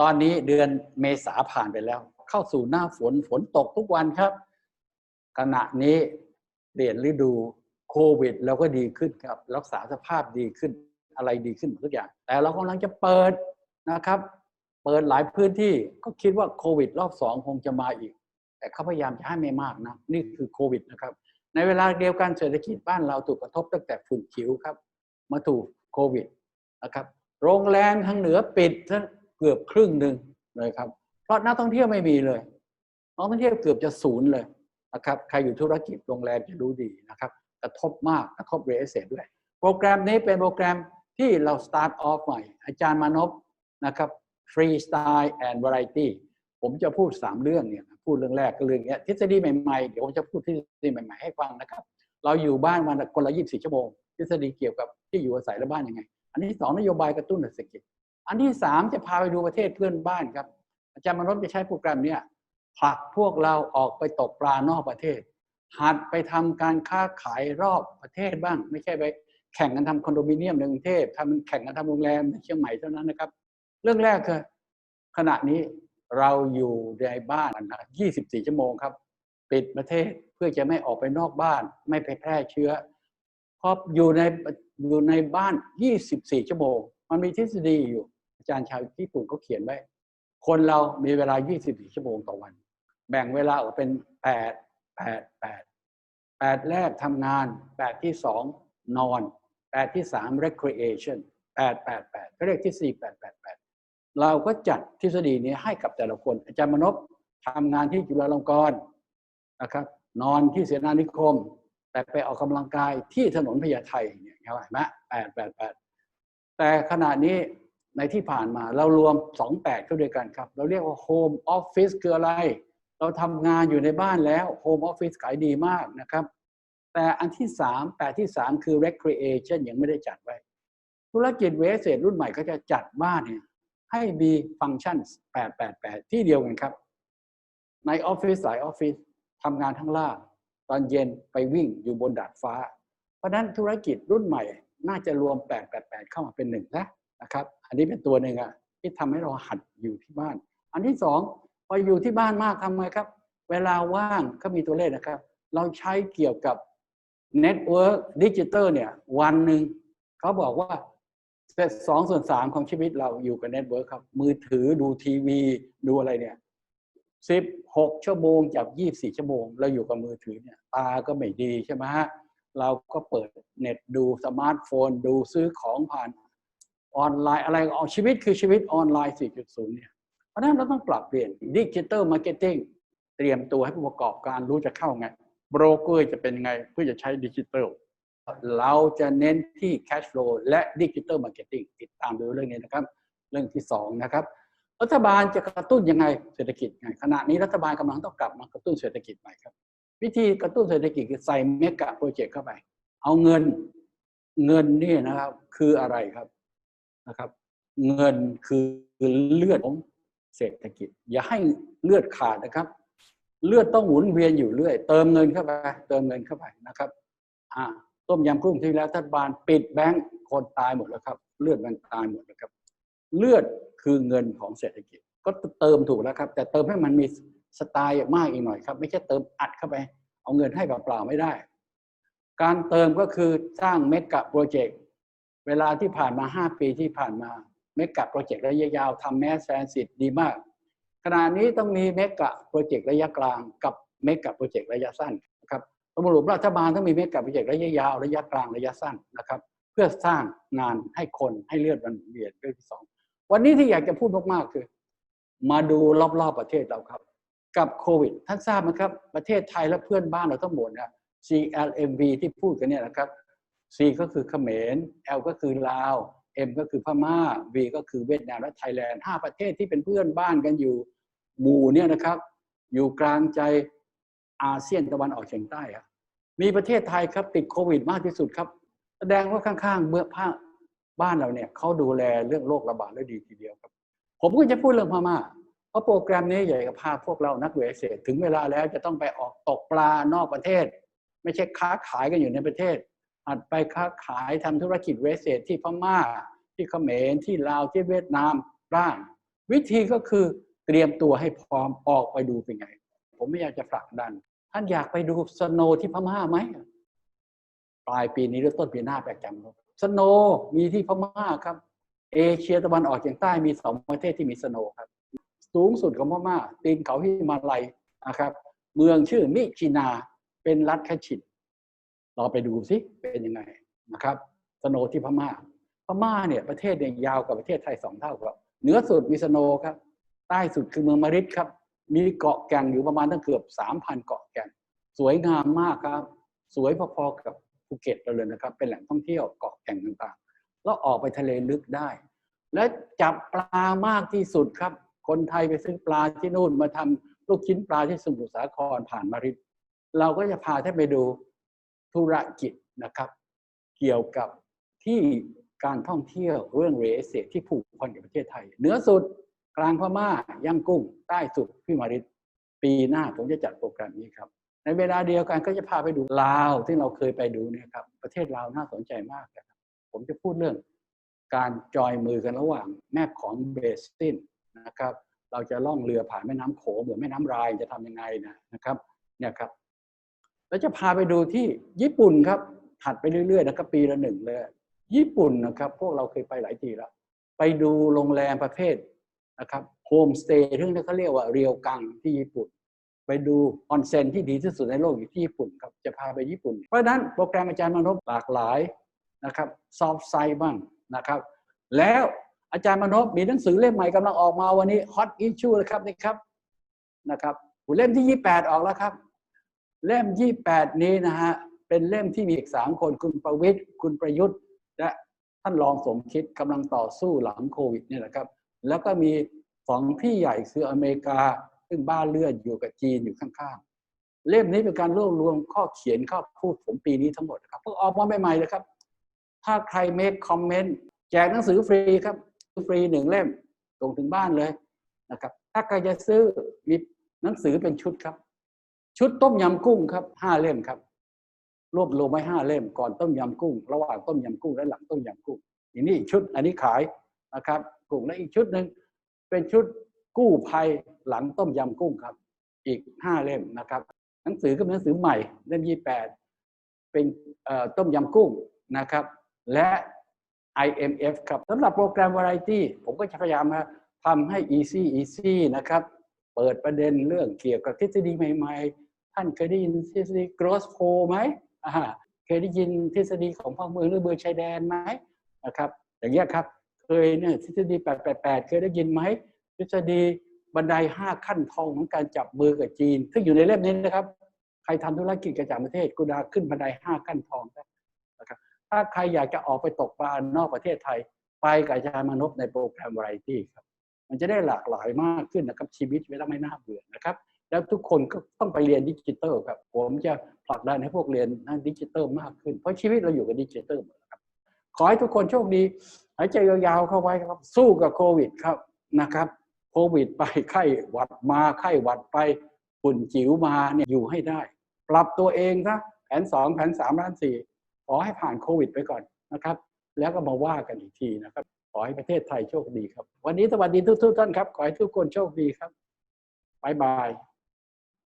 ตอนนี้เดือนเมษาผ่านไปแล้ว เข้าสู่หน้าฝนฝนตกทุกวันครับ ขณะนี้เปลี่ยนฤดูโควิดเราก็ดีขึ้นครับ รักษาสภาพดีขึ้นอะไรดีขึ้นหมดทุกอย่าง แต่เรากำลังจะเปิดนะครับ เปิดหลายพื้นที่ก็คิดว่าโควิด รอบสองคงจะมาอีก แต่เขาพยายามจะให้ไม่มากนะนี่คือโควิดนะครับ ในเวลาเดียวกันเศรษฐกิจบ้านเราถูกกระทบตั้งแต่ฝุ่นคิ้วครับ มาถูกโควิดนะครับ โรงแรมทางเหนือปิดทั้ง เกือบครึ่งหนึ่งเลยครับ เพราะนักท่องเที่ยวไม่มีเลยนักท่องเที่ยวเกือบจะศูนย์เลยนะครับใครอยู่ธุรกิจโรงแรมจะรู้ดีนะครับกระทบมากกระทบเรสเซด้วย โปรแกรมนี้เป็นโปรแกรมที่เราสตาร์ทออฟใหม่ อาจารย์มานพนะครับฟรีสไตล์แอนด์วาไรตี้ผมจะพูด 3 เรื่องเนี่ยพูดเรื่องแรกก็เรื่องนี้ทฤษฎีใหม่ๆ เดี๋ยวผมจะพูดทฤษฎีใหม่ๆให้ฟังนะครับ เราอยู่บ้านวันคนละ 24 ชั่วโมง ทฤษฎีเกี่ยวกับที่อยู่อาศัยและบ้านยังไง อันที่สองนโยบายกระตุ้นเศรษฐกิจ อันที่สามจะพาไปดูประเทศเพื่อนบ้านครับ อาจารย์มนพจะใช้โปรแกรมเนี้ยผลักพวกเราออกไปตกปลานอกประเทศ หัดไปทำการค้าขายรอบประเทศบ้าง ไม่ใช่ไปแข่งกันทำคอนโดมิเนียมในกรุงเทพทำแข่งกันทำโรงแรมในเชียงใหม่เท่านั้นนะครับ เรื่องแรกคือขณะนี้เราอยู่ในบ้านนะ24 ชั่วโมงครับ ปิดประเทศเพื่อจะไม่ออกไปนอกบ้าน ไม่ไปแพร่เชื้อเพราะอยู่ในอยู่ในบ้าน 24 ชั่วโมง มันมีทฤษฎีอยู่ จารย์ชาวญี่ปุ่นเขาเขียนไว้ คนเรามีเวลา 24 ชั่วโมงต่อวัน แบ่งเวลาออกเป็น 8 8 8 8 แรกทำงาน 8 ที่ 2 นอน 8 ที่ 3 recreation 8 8 8ก็เรียกที่ 4 8 8 8 เราก็จัดทฤษฎีนี้ให้กับแต่ละคน อาจารย์มนพทำงานที่จุฬาลงกรณ์นะครับ นอนที่เสนานิคม แต่ไปออกกำลังกายที่ถนนพญาไทเนี่ยเข้าใจไหมแปดแปดแปดแต่ขณะนี้ ในที่ผ่านมาเรารวมสองแปดเข้าด้วยกันครับ เราเรียกว่าโฮมออฟฟิศคืออะไร เราทำงานอยู่ในบ้านแล้วโฮมออฟฟิศขายดีมากนะครับ แต่อันที่สามแปดที่สามคือ recreation ยังไม่ได้จัดไว้ ธุรกิจเวสเซรุ่นใหม่ก็จะจัดบ้านเนี่ยให้มีฟังก์ชัน 888 ที่เดียวกันครับ ในออฟฟิศหลายออฟฟิศทำงานทั้งล่าง ตอนเย็นไปวิ่งอยู่บนดาดฟ้า เพราะนั้นธุรกิจรุ่นใหม่น่าจะรวม 888 เข้ามาเป็นหนึ่งนะ นะครับ อันนี้เป็นตัวหนึ่งอะที่ทำให้เราหัดอยู่ที่บ้าน อันที่สองพออยู่ที่บ้านมากทำไงครับ เวลาว่างก็มีตัวเลขนะครับ เราใช้เกี่ยวกับเน็ตเวิร์กดิจิตอลเนี่ย วันหนึ่งเขาบอกว่าสองส่วนสามของชีวิตเราอยู่กับเน็ตเวิร์กครับ มือถือดูทีวี ดูอะไรเนี่ยสิบหกชั่วโมงจากยี่บสี่ชั่วโมง เราอยู่กับมือถือเนี่ยตาก็ไม่ดีใช่ไหมฮะเราก็เปิดเน็ตดูสมาร์ทโฟน ดูซื้อของผ่าน ออนไลน์อะไรเอาชีวิตคือชีวิตออนไลน์ 4.0 เนี่ย เพราะนั้นเราต้องปรับเปลี่ยนดิจิตอลมาร์เก็ตติ้งเตรียมตัวให้ผู้ประกอบการรู้จะเข้าไงโบรกเกอร์จะเป็นไงเพื่อจะใช้ดิจิตอลเราจะเน้นที่ cash flow และดิจิ t a ลมาร์เก็ตติ้งติดตามดูเรื่องนี้นะครับ เรื่องที่ 2 นะครับ รัฐบาลจะกระตุ้นยังไงเศรษฐกิจไงขณะนี้รัฐบาลกำลังต้องกลับมากระตุ้นเศรษฐกิจใหม่ครับ วิธีกระตุ้นเศรษฐกิจคือใส่เมกะโปรเจกต์เข้าไป เอาเงินเงินนี่นะครับคืออะไรครับ นะครับ เงินคือเลือดของเศรษฐกิจ อย่าให้เลือดขาดนะครับ เลือดต้องหมุนเวียนอยู่เรื่อย เติมเงินเข้าไปเติมเงินเข้าไปนะครับอ่าต้มยำกุ้งที่แล้วรัฐบาลปิดแบงก์คนตายหมดแล้วครับ เลือดมันตายหมดแล้วครับ เลือดคือเงินของเศรษฐกิจ ก็เติมถูกแล้วครับ แต่เติมให้มันมีสไตล์มากอีกหน่อยครับ ไม่ใช่เติมอัดเข้าไป เอาเงินให้เปล่าๆไม่ได้ การเติมก็คือสร้างเมกะโปรเจกต์ เวลาที่ผ่านมา 5 ปีที่ผ่านมาเมกะโปรเจกต์ระยะยาวทำแมสแฟนสิทดีมาก ขณะนี้ต้องมีเมกะโปรเจกต์ระยะกลางกับเมกะโปรเจกต์ระยะสั้นนะครับสรุปรัฐบาลต้องมีเมกะโปรเจกต์ระยะยาวระยะกลางระยะสั้นนะครับ เพื่อสร้างงานให้คนให้เลือดมันเวียนเรื่องที่สองวันนี้ที่อยากจะพูดมากๆคือ มาดูรอบๆประเทศเราครับ กับโควิด ท่านทราบไหมครับ ประเทศไทยและเพื่อนบ้านเราทั้งหมดนี่ย CLMV ที่พูดกันเนี่ยนะครับ C ก็คือเขมร L ก็คือลาว M ก็คือพม่า V ก็คือเวียดนามและไทยแลนด์ห้าประเทศที่เป็นเพื่อนบ้านกันอยู่หมู่เนี่ยนะครับ อยู่กลางใจอาเซียนตะวันออกเฉียงใต้ครับมีประเทศไทยครับติดโควิดมากที่สุดครับ แสดงว่าข้างๆเมื่อภาคบ้านเราเนี่ยเขาดูแลเรื่องโรคระบาดได้ดีทีเดียวครับ ผมก็จะพูดเรื่องพม่าเพราะโปรแกรมนี้ใหญ่กับพาพวกเรานักเวสเศษถึงเวลาแล้วจะต้องไปออกตกปลานอกประเทศ ไม่ใช่ค้าขายกันอยู่ในประเทศ อาจไปค้าขายทำธุรกิจเวสเศษที่พม่า ที่เขมรที่ลาวที่เวียดนามบ้าง วิธีก็คือเตรียมตัวให้พร้อมออกไปดูเป็นไง ผมไม่อยากจะผลักดัน ท่านอยากไปดูสโนว์ที่พม่าไหมปลายปีนี้หรือต้นปีหน้าแปลกจังครับสโนว์มีที่พม่าครับ เอเชียตะวันออกเฉียงใต้มีสองประเทศที่มีสโนว์ครับ สูงสุดของพม่าตีนเขาฮิมาลัยนะครับ เมืองชื่อมิชินาเป็นรัฐแคชิน เราไปดูสิเป็นยังไงนะครับสโนว์ที่พม่า พม่าเนี่ยประเทศเนี่ยยาวกว่าประเทศไทยสองเท่าครับเหนือสุดมีสโนว์ครับ ใต้สุดคือเมืองมาริดครับ มีเกาะแก่งอยู่ประมาณตั้งเกือบสามพันเกาะแก่งสวยงามมากครับ สวยพอๆกับภูเก็ตเราเลยนะครับ เป็นแหล่งท่องเที่ยวเกาะแก่งต่างๆ แล้วออกไปทะเลลึกได้ และจับปลามากที่สุดครับ คนไทยไปซื้อปลาที่นู่นมาทำลูกชิ้นปลาที่สมุทรสาครผ่านมาริดเราก็จะพาท่านไปดู ธุรกิจนะครับ เกี่ยวกับที่การท่องเที่ยวเรื่องเรสเซที่ผูกพันกับประเทศไทยเหนือสุดกลางพม่าย่างกุ้ง ใต้สุดพี่มาริดปีหน้าผมจะจัดโปรแกรมนี้ครับ ในเวลาเดียวกันก็จะพาไปดูลาว ที่เราเคยไปดูเนี่ยครับ ประเทศลาวน่าสนใจมากนะครับผมจะพูดเรื่องการจอยมือกันระหว่างแม่ของเบสตินนะครับ เราจะล่องเรือผ่านแม่น้ำโขงเหมือนแม่น้ำรายจะทำยังไงนะนะครับเนี่ยครับ แล้วจะพาไปดูที่ญี่ปุ่นครับ ถัดไปเรื่อยๆนะครับปีละหนึ่งเลย ญี่ปุ่นนะครับ พวกเราเคยไปหลายทีแล้ว ไปดูโรงแรมประเภทนะครับโฮมสเตย์ที่เขาเรียกว่าเรียวกังที่ญี่ปุ่น ไปดูออนเซ็นที่ดีที่สุดในโลกอยู่ที่ญี่ปุ่นครับจะพาไปญี่ปุ่น เพราะนั้นโปรแกรมอาจารย์มนพหลากหลายนะครับซอฟต์ไซด์บ้างนะครับ แล้วอาจารย์มนพมีหนังสือเล่มใหม่กำลังออกมาวันนี้ฮอตอิชชูเลยครับนี่ครับนะครับเล่มที่ 28 ออกแล้วครับ เล่ม 28 นี้นะฮะเป็นเล่มที่มีอีกสามคนคุณประวิทย์คุณประยุทธ์ และท่านรองสมคิดกำลังต่อสู้หลังโควิดเนี่ยแหละครับ แล้วก็มีสองพี่ใหญ่คืออเมริกา ซึ่งบ้านเลือดอยู่กับจีนอยู่ข้างๆ เล่มนี้เป็นการรวบรวมข้อเขียนข้อพูดผมปีนี้ทั้งหมดนะครับเพิ่งออกมาใหม่ๆเลยครับ ถ้าใครเมคคอมเมนต์แจกหนังสือฟรีครับฟรีหนึ่งเล่มส่งถึงบ้านเลยนะครับ ถ้าใครจะซื้อมีหนังสือเป็นชุดครับ ชุดต้มยำกุ้งครับห้าเล่มครับ รวบรวมไว้ห้าเล่มก่อนต้มยำกุ้ง ระหว่างต้มยำกุ้งและหลังต้มยำกุ้งอันนี้อีกชุดอันนี้ขายนะครับกุ้งและอีกชุดหนึ่งเป็นชุดกู้ภัยหลังต้มยำกุ้งครับ อีกห้าเล่มนะครับ หนังสือก็เป็นหนังสือใหม่เล่มยี่แปดเป็นต้มยำกุ้งนะครับ และ IMF ครับสำหรับโปรแกรม Variety ผมก็จะพยายามมาทำให้ easy easy นะครับ เปิดประเด็นเรื่องเกี่ยวกับทฤษฎีใหม่ ๆ ท่านเคยได้ยินทฤษฎี gross flow ไหมเคยได้ยินทฤษฎีของภาคเมืองหรือเบอร์ชายแดนไหมนะครับ อย่างเงี้ยครับ เคยเนี่ยทฤษฎี 888 เคยได้ยินไหมทฤษฎีบันได 5 ขั้นทองของการจับมือกับจีน ซึ่งอยู่ในเล่มนี้นะครับ ใครทำธุรกิจกับต่างประเทศกุดาขึ้นบันได 5 ขั้นทองได้นะครับ ถ้าใครอยากจะออกไปตกปลานอกประเทศไทย ไปกับอาจารย์มานพในโปรแกรม Variety ครับ มันจะได้หลากหลายมากขึ้นนะครับชีวิตไม่ต้องไม่น่าเบื่อนะครับ แล้วทุกคนก็ต้องไปเรียนดิจิทัลครับผมจะผลักดันให้พวกเรียนด้านดิจิทัลมากขึ้น เพราะชีวิตเราอยู่กับดิจิทัลหมดแล้วครับ ขอให้ทุกคนโชคดีหายใจยาวๆเข้าไว้ครับ สู้กับโควิดครับนะครับโควิดไปไข้หวัดมาไข้หวัดไปฝุ่นจิ๋วมาเนี่ยอยู่ให้ได้ ปรับตัวเองนะแผนสองแผนสามแผนสี่ขอให้ผ่านโควิดไปก่อนนะครับ แล้วก็มาว่ากันอีกทีนะครับ ขอให้ประเทศไทยโชคดีครับ วันนี้สวัสดีทุกๆท่านครับ ขอให้ทุกคนโชคดีครับบายบาย